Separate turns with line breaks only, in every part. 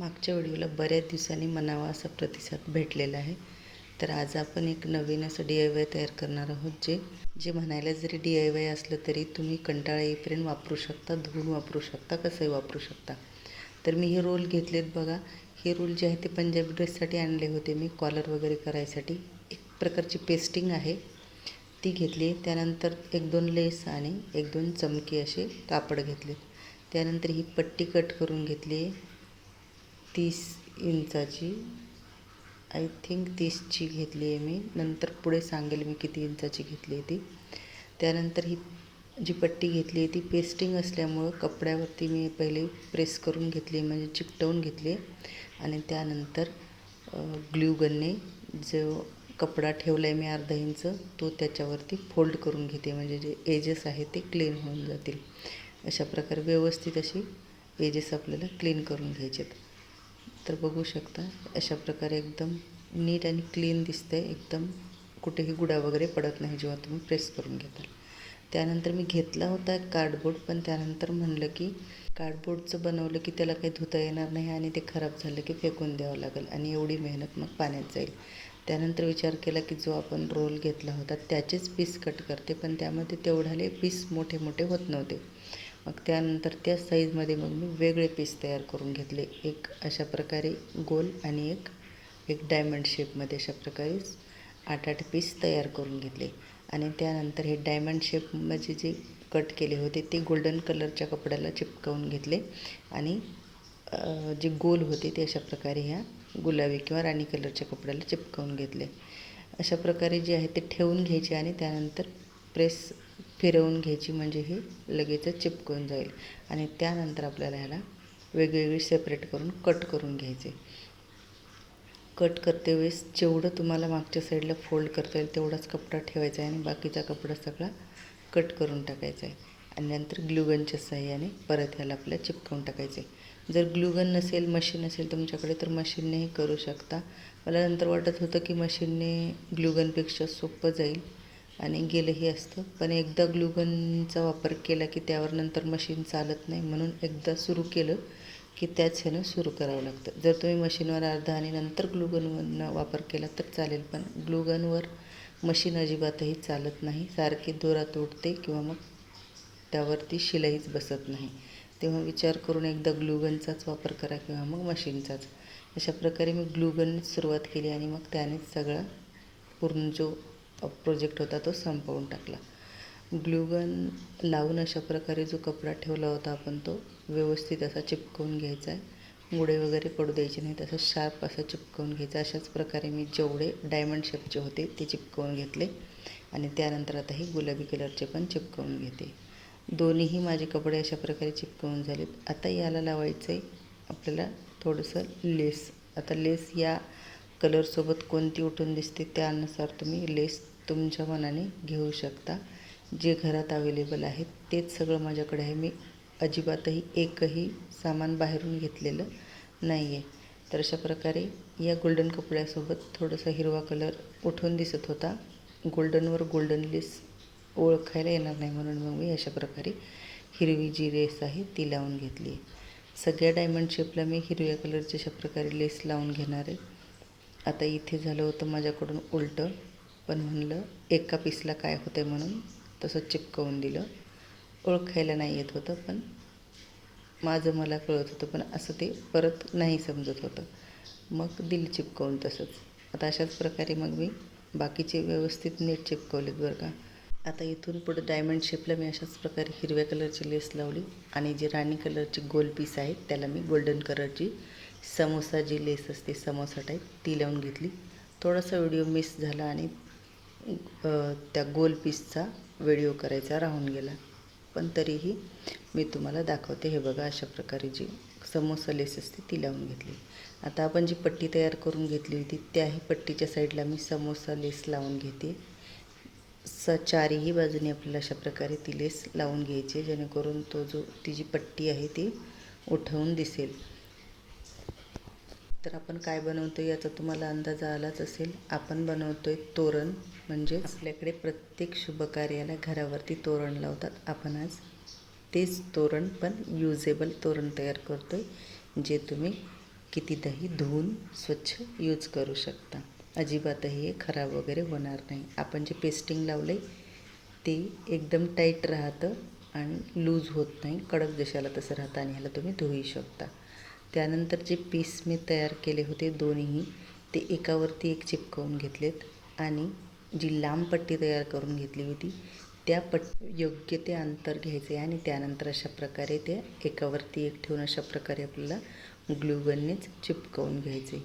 मागच्या व्हिडिओला बऱ्याच दिवसांनी मनावा असा प्रतिसाद भेटलेला आहे. तर आज आपण एक नवीन असं डी आय वाय तयार करणार आहोत जे जे म्हणायला जरी डी आय वाय असलं तरी तुम्ही कंटाळा येईपर्यंत वापरू शकता धुवून वापरू शकता कसंही वापरू शकता. तर मी हे रोल घेतलेत बघा. हे रोल जे आहे ते पंजाबी ड्रेससाठी आणले होते मी कॉलर वगैरे करायसाठी. एक प्रकारची पेस्टिंग आहे. ती घेतली. त्यानंतर एक दोन लेस आणि एक दोन चमकी असे कापड घेतले त्यानंतर ही पट्टी कट करून घेतली. तीस इंचाची. आय थिंक तीसची घेतली आहे मी. नंतर पुढे सांगेल मी किती इंचाची घेतली आहे ती. त्यानंतर ही जी पट्टी घेतली आहे ती पेस्टिंग असल्यामुळं कपड्यावरती मी पहिले प्रेस करून घेतली म्हणजे चिकटवून घेतली आणि त्यानंतर ग्ल्यू गनने जो कपडा ठेवला आहे मी अर्धा इंच तो त्याच्यावरती फोल्ड करून घेते. म्हणजे जे एजेस आहे ते क्लीन होऊन जातील. अशा प्रकारे व्यवस्थित अशी एजेस आपल्याला क्लीन करून घ्यायचे आहेत तर बघू शकता अशा प्रकारे एकदम नीट आणि क्लीन दिसतं आहे एकदम कुठेही गुडा वगैरे पडत नाही जेव्हा तुम्ही प्रेस करून घेताल. त्यानंतर मी घेतला होता कार्डबोर्ड पण त्यानंतर म्हणलं की कार्डबोर्डचं बनवलं की त्याला काही धुता येणार नाही आणि ते खराब झालं की फेकून द्यावं लागेल आणि एवढी मेहनत मग पाण्यात जाईल. त्यानंतर विचार केला की जो आपण रोल घेतला होता त्याचेच पीस कट करते पण त्यामध्ये तेवढाले पीस मोठे मोठे होत नव्हते. मग त्यानंतर त्या साईजमध्ये मग मी वेगळे पीस तयार करून घेतले. एक अशा प्रकारे गोल आणि एक एक डायमंड शेपमध्ये अशा प्रकारे आठ आठ पीस तयार करून घेतले. आणि त्यानंतर हे डायमंड शेपमध्ये जे कट केले होते ते गोल्डन कलरच्या कपड्याला चिपकवून घेतले. आणि जे गोल होते ते अशा प्रकारे ह्या गुलाबी किंवा राणी कलरच्या कपड्याला चिपकवून घेतले. अशा प्रकारे जे आहे ते ठेवून घ्यायचे आणि त्यानंतर प्रेस फिरवून घ्यायची म्हणजे हे लगेचच चिपकून जाईल. आणि त्यानंतर आपल्याला ह्याला वेगवेगळी सेपरेट करून कट करून घ्यायचे. कट करते वेळेस जेवढं तुम्हाला मागच्या साईडला फोल्ड करता येईल तेवढाच कपडा ठेवायचा आहे आणि बाकीचा कपडा सगळा कट करून टाकायचा आहे. आणि नंतर ग्लुगनच्या साह्याने परत ह्याला आपल्याला चिपकवून टाकायचे. जर ग्लुगन नसेल मशीन असेल तुमच्याकडे तर मशीननेही करू शकता. मला नंतर वाटत होतं की मशीनने ग्लुगनपेक्षा सोपं जाईल. आणि गेलंही असतं. पण एकदा ग्लुगनचा वापर केला की त्यावर नंतर मशीन चालत नाही म्हणून एकदा सुरू केलं की त्याच ह्यानं सुरू करावं लागतं. जर तुम्ही मशीनवर अर्धा आणि नंतर ग्लुगनवरनं वापर केला तर चालेल पण ग्लुगनवर मशीन अजिबातही चालत नाही. सारखी दोरा तोडते किंवा मग त्यावरती शिलाईच बसत नाही. तेव्हा विचार करून एकदा ग्लुगनचाच वापर करा किंवा मग मशीनचाच. अशा प्रकारे मी ग्लुगन सुरुवात केली आणि मग त्यानेच सगळा पूर्ण जो प्रोजेक्ट होता तो संपवून टाकला. ग्लूगन लावून अशा प्रकारे जो कपडा ठेवला होता आपण तो व्यवस्थित असा चिपकवून घ्यायचा आहे. मुडे वगैरे पडू द्यायचे नाही तसं शार्प असा चिपकवून घ्यायचा. अशाच प्रकारे मी जेवढे डायमंड शेपचे होते ते चिपकवून घेतले. आणि त्यानंतर आता हे गुलाबी कलरचे पण चिपकवून घेते. दोन्हीही माझे कपडे अशा प्रकारे चिपकवून झालेत. आता याला लावायचं आहे आपल्याला थोडंसं लेस आता लेस या कलरसोबत कोणती उठून दिसते त्यानुसार तुम्ही लेस तुमच्या मनाने घेऊ शकता. जे घरात अवेलेबल आहेत तेच सगळं माझ्याकडे आहे. मी अजिबातही एकही सामान बाहेरून घेतलेलं नाही आहे तर अशा प्रकारे या गोल्डन कपड्यासोबत थोडासा हिरवा कलर उठून दिसत होता. गोल्डनवर गोल्डन लेस ओळखायला येणार नाही म्हणून मग मी अशा प्रकारे हिरवी जी लेस आहे ती लावून घेतली आहे सगळ्या डायमंड शेपला मी हिरव्या कलरची अशा प्रकारे लेस लावून घेणार आहे. आता इथे झालं होतं माझ्याकडून उलटं. पण म्हणलं एका पीसला काय होतं आहे म्हणून तसं चिपकवून दिलं. ओळखायला नाही येत होतं पण माझं मला कळत होतं पण असं ते परत नाही समजत होतं. मग दिल चिपकवून तसंच. आता अशाच प्रकारे मग मी बाकीचे व्यवस्थित नीट चिपकवलेत बरं का. आता इथून पुढं डायमंड शेपला मी अशाच प्रकारे हिरव्या कलरची लेस लावली. आणि जी राणी कलरची गोल पीस आहे त्याला मी गोल्डन कलरची समोसा जी लेस असते समोसा टाईप ती लावून घेतली. थोडासा व्हिडिओ मिस झाला आणि त्या गोल पीसचा व्हिडिओ करायचा राहून गेला. पण तरीही मी तुम्हाला दाखवते हे बघा अशा प्रकारे जी समोसा लेस असते ती लावून घेतली. आता आपण जी पट्टी तयार करून घेतली होती त्याही पट्टीच्या साईडला मी समोसा लेस लावून घेते. स चारही बाजूने आपल्याला अशा प्रकारे ती लेस लावून घ्यायची जेणेकरून तो जो ती जी पट्टी आहे ती उठवून दिसेल. तर आपण काय बनवतो याचा तुम्हाला अंदाज आलाच असेल. आपण बनवतो आहे तोरण म्हणजे आपल्याकडे प्रत्येक शुभकार्याला घरावरती तोरण लावतात. आपण आज तेच तोरण पण युजेबल तोरण तयार करतो आहे जे तुम्ही कितीदाही धुवून स्वच्छ यूज करू शकता. अजिबातही हे खराब वगैरे होणार नाही. आपण जे पेस्टिंग लावलं आहे ते एकदम टाईट राहतं आणि लूज होत नाही. कडक जशाला तसं राहतं आणि ह्याला तुम्ही धुवू शकता. त्यानंतर जे पीस मी तयार केले होते दोन्हीही ते एकावरती एक चिपकवून घेतलेत आणि जी लांब पट्टी तयार करून घेतली होती त्या पट योग्य ते अंतर घ्यायचे आणि त्यानंतर अशा प्रकारे ते एकावरती एक ठेवून अशा प्रकारे आपल्याला ग्लूगननेच चिपकवून घ्यायचे.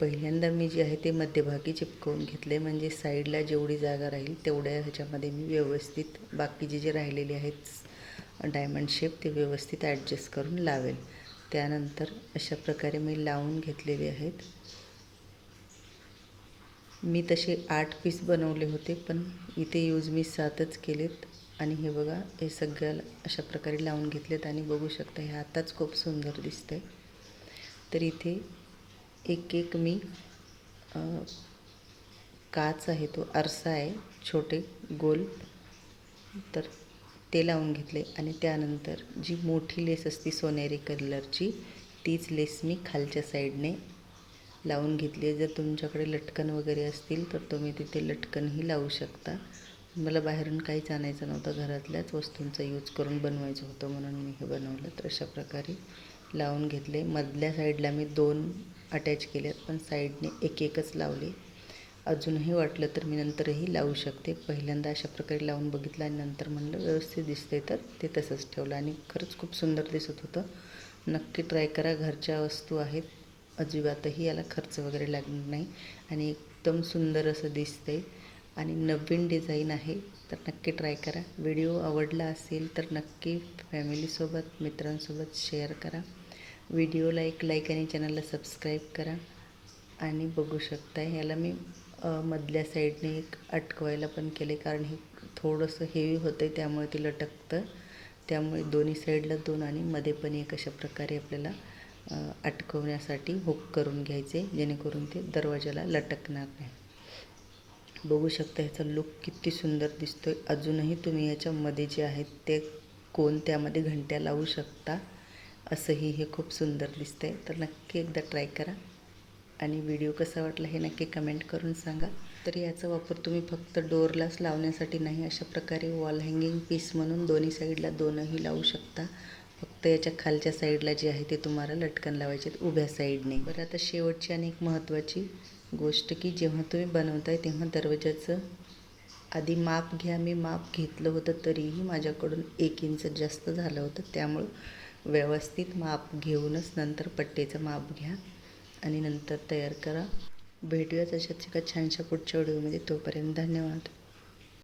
पहिल्यांदा मी जे आहे ते मध्यभागी चिपकवून घेतले म्हणजे साईडला जेवढी जागा राहील तेवढ्या ह्याच्यामध्ये मी व्यवस्थित बाकीचे जे राहिलेले आहेत डायमंड शेप ते व्यवस्थित ॲडजस्ट करून लावेल. त्यानंतर अशा प्रकारे मी लावून घेतलेले आहेत. मी तसे आठ पीस बनवले होते पण इथे यूज मी सातच केलेत. आणि हे बघा हे सगळ्याला अशा प्रकारे लावून घेतलेत आणि बघू शकता हे आताच खूप सुंदर दिसतंय. तर इथे एक एक मी काच आहे तो आरसा आहे छोटे गोल. तर ते लावून घेतले आणि त्यानंतर जी मोठी लेस असती सोनेरी कलरची तीच लेस मी खालच्या साईडने लावून घेतली. आहे जर तुमच्याकडे लटकन वगैरे असतील तर तुम्ही तिथे लटकनही लावू शकता. मला बाहेरून काहीच आणायचं नव्हतं. घरातल्याच वस्तूंचा यूज करून बनवायचं होतं म्हणून मी हे बनवलं. तर अशा प्रकारे लावून घेतले. मधल्या साईडला मी दोन अटॅच केलेत पण साईडने एक एकच लावले. अजूनही वाटलं तर मी नंतरही लावू शकते. पहिल्यांदा अशा प्रकारे लावून बघितलं आणि नंतर म्हणलं व्यवस्थित दिसते तर ते तसंच ठेवलं आणि खरंच खूप सुंदर दिसत होतं. नक्की ट्राय करा घरच्या वस्तू आहेत. अजिबातही याला खर्च वगैरे लागणार नाही आणि एकदम सुंदर असं दिसते आणि नवीन डिझाईन आहे तर नक्की ट्राय करा. व्हिडिओ आवडला असेल तर नक्की फॅमिलीसोबत मित्रांसोबत शेअर करा. व्हिडिओला एक लाईक आणि चॅनलला सबस्क्राईब करा. आणि बघू शकता याला मी मधल्या साईडने एक अटकवायला पण केले कारण हे थोडंसं हेवी होतं आहे त्यामुळे ते लटकतं. त्यामुळे दोन्ही साईडला दोन आणि मध्ये पण एक अशा प्रकारे आपल्याला अटकवण्यासाठी हुक करून घ्यायचे जेणेकरून ते दरवाजाला लटकणार नाही. बघू शकता ह्याचा लुक किती सुंदर दिसतो आहे अजूनही तुम्ही याच्यामध्ये जे आहेत ते कोण त्यामध्ये घंट्या लावू शकता असंही हे खूप सुंदर दिसतं आहे तर नक्की एकदा ट्राय करा. आणि व्हिडिओ कसा वाटला हे नक्की कमेंट करून सांगा. तर याचा वापर तुम्ही फक्त डोअरलाच लावण्यासाठी नाही अशा प्रकारे वॉल हँगिंग पीस म्हणून दोन्ही साईडला दोनही लावू शकता. फक्त याच्या खालच्या साईडला जे आहे ते तुम्हाला लटकन लावायचे आहेत उभ्या साईडने बरं आता शेवटची आणि एक महत्त्वाची गोष्ट की जेव्हा तुम्ही बनवताय तेव्हा दरवाजाचं आधी माप घ्या. मी माप घेतलं होतं तरीही माझ्याकडून एक इंच जास्त झालं होतं. त्यामुळं व्यवस्थित माप घेऊनच नंतर पट्टेचं माप घ्या. आणि नंतर तयार करा. भेटूयाच अशाच एका छानशा पुढच्या व्हिडिओमध्ये. तोपर्यंत धन्यवाद.